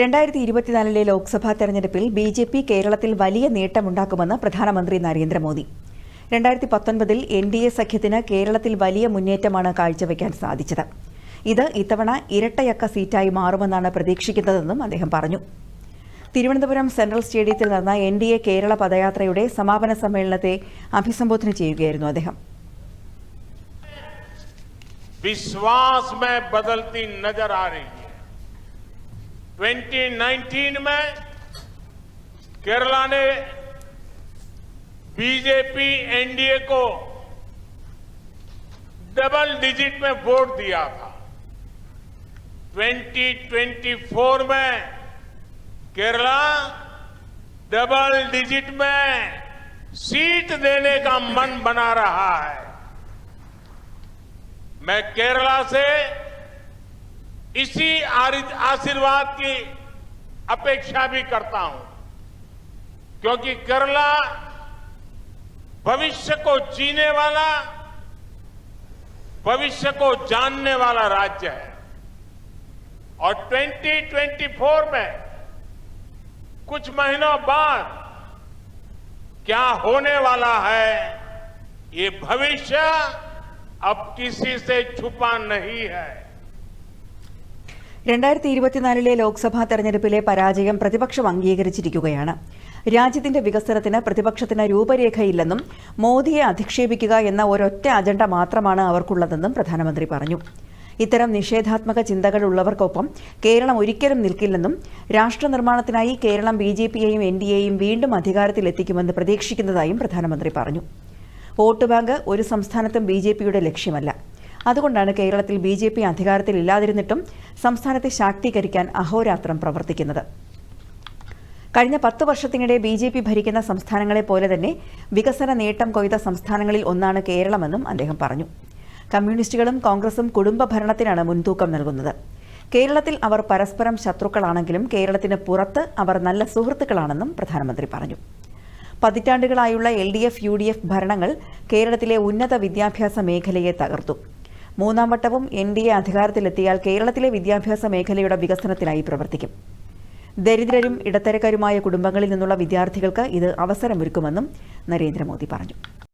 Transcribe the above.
രണ്ടായിരത്തി ഇരുപത്തിനാലിലെ ലോക്സഭാ തെരഞ്ഞെടുപ്പിൽ ബി ജെ പി കേരളത്തിൽ വലിയ നേട്ടമുണ്ടാക്കുമെന്ന് പ്രധാനമന്ത്രി നരേന്ദ്രമോദി. രണ്ടായിരത്തി പത്തൊൻപതിൽ എൻ ഡി എ സഖ്യത്തിന് കേരളത്തിൽ വലിയ മുന്നേറ്റമാണ് കാഴ്ചവെക്കാൻ സാധിച്ചത്. ഇത് ഇത്തവണ ഇരട്ടയക്ക സീറ്റായി മാറുമെന്നാണ് പ്രതീക്ഷിക്കുന്നതെന്നും അദ്ദേഹം പറഞ്ഞു. തിരുവനന്തപുരം സെൻട്രൽ സ്റ്റേഡിയത്തിൽ നടന്ന എൻ ഡി എ കേരള പദയാത്രയുടെ സമാപന സമ്മേളനത്തെ അഭിസംബോധന ചെയ്യുകയായിരുന്നു അദ്ദേഹം. വിശ്വാസ് ബദൽത്തി നജർ ആ रही 2019 में केरला ने बीजेपी एनडीए को डबल डिजिट में वोट दिया था। 2024 में केरला डबल डिजिट में सीट देने का मन बना रहा है। मैं केरला से इसी आशीर्वाद की अपेक्षा भी करता हूँ। क्योंकि केरला भविष्य को जीने वाला, भविष्य को जानने वाला राज्य है। और 2024 में कुछ महीनों बाद क्या होने वाला है, ये भविष्य अब किसी से छुपा नहीं है। രണ്ടായിരത്തി ഇരുപത്തിനാലിലെ ലോക്സഭാ തെരഞ്ഞെടുപ്പിലെ പരാജയം പ്രതിപക്ഷം അംഗീകരിച്ചിരിക്കുകയാണ്. രാജ്യത്തിന്റെ വികസനത്തിന് പ്രതിപക്ഷത്തിന് രൂപരേഖയില്ലെന്നും മോദിയെ അധിക്ഷേപിക്കുക എന്ന ഒരൊറ്റ അജണ്ട മാത്രമാണ് അവർക്കുള്ളതെന്നും പ്രധാനമന്ത്രി പറഞ്ഞു. ഇത്തരം നിഷേധാത്മക ചിന്തകളുള്ളവർക്കൊപ്പം കേരളം ഒരിക്കലും നിൽക്കില്ലെന്നും രാഷ്ട്രനിർമ്മാണത്തിനായി കേരളം ബി ജെ പിയെയും എൻ ഡി എയും വീണ്ടും അധികാരത്തിലെത്തിക്കുമെന്ന് പ്രതീക്ഷിക്കുന്നതായും പ്രധാനമന്ത്രി പറഞ്ഞു. വോട്ട് ബാങ്ക് ഒരു സംസ്ഥാനത്തും ബി ജെ പിയുടെ ലക്ഷ്യമല്ല. അതുകൊണ്ടാണ് കേരളത്തിൽ ബി ജെ പി അധികാരത്തിൽ ഇല്ലാതിരുന്നിട്ടും സംസ്ഥാനത്തെ ശാക്തീകരിക്കാൻ അഹോരാത്രം പ്രവർത്തിക്കുന്നത്. കഴിഞ്ഞ പത്ത് വർഷത്തിനിടെ ബി ജെ പി ഭരിക്കുന്ന സംസ്ഥാനങ്ങളെ പോലെ തന്നെ വികസന നേട്ടം കൊയ്ത സംസ്ഥാനങ്ങളിൽ ഒന്നാണ് കേരളമെന്നും അദ്ദേഹം പറഞ്ഞു. കമ്മ്യൂണിസ്റ്റുകളും കോൺഗ്രസും കുടുംബ ഭരണത്തിനാണ് മുൻതൂക്കം നൽകുന്നത്. കേരളത്തിൽ അവർ പരസ്പരം ശത്രുക്കളാണെങ്കിലും കേരളത്തിന് പുറത്ത് അവർ നല്ല സുഹൃത്തുക്കളാണെന്നും പ്രധാനമന്ത്രി പറഞ്ഞു. പതിറ്റാണ്ടുകളായുള്ള L D F U D F ഭരണങ്ങൾ കേരളത്തിലെ ഉന്നത വിദ്യാഭ്യാസ മേഖലയെ തകർത്തു. മൂന്നാം വട്ടവും എൻ ഡി എ അധികാരത്തിലെത്തിയാൽ കേരളത്തിലെ വിദ്യാഭ്യാസ മേഖലയുടെ വികസനത്തിനായി പ്രവർത്തിക്കും. ദരിദ്രരും ഇടത്തരക്കാരുമായ കുടുംബങ്ങളിൽ നിന്നുള്ള വിദ്യാർത്ഥികൾക്ക് ഇത് അവസരമൊരുക്കുമെന്നും നരേന്ദ്രമോദി പറഞ്ഞു.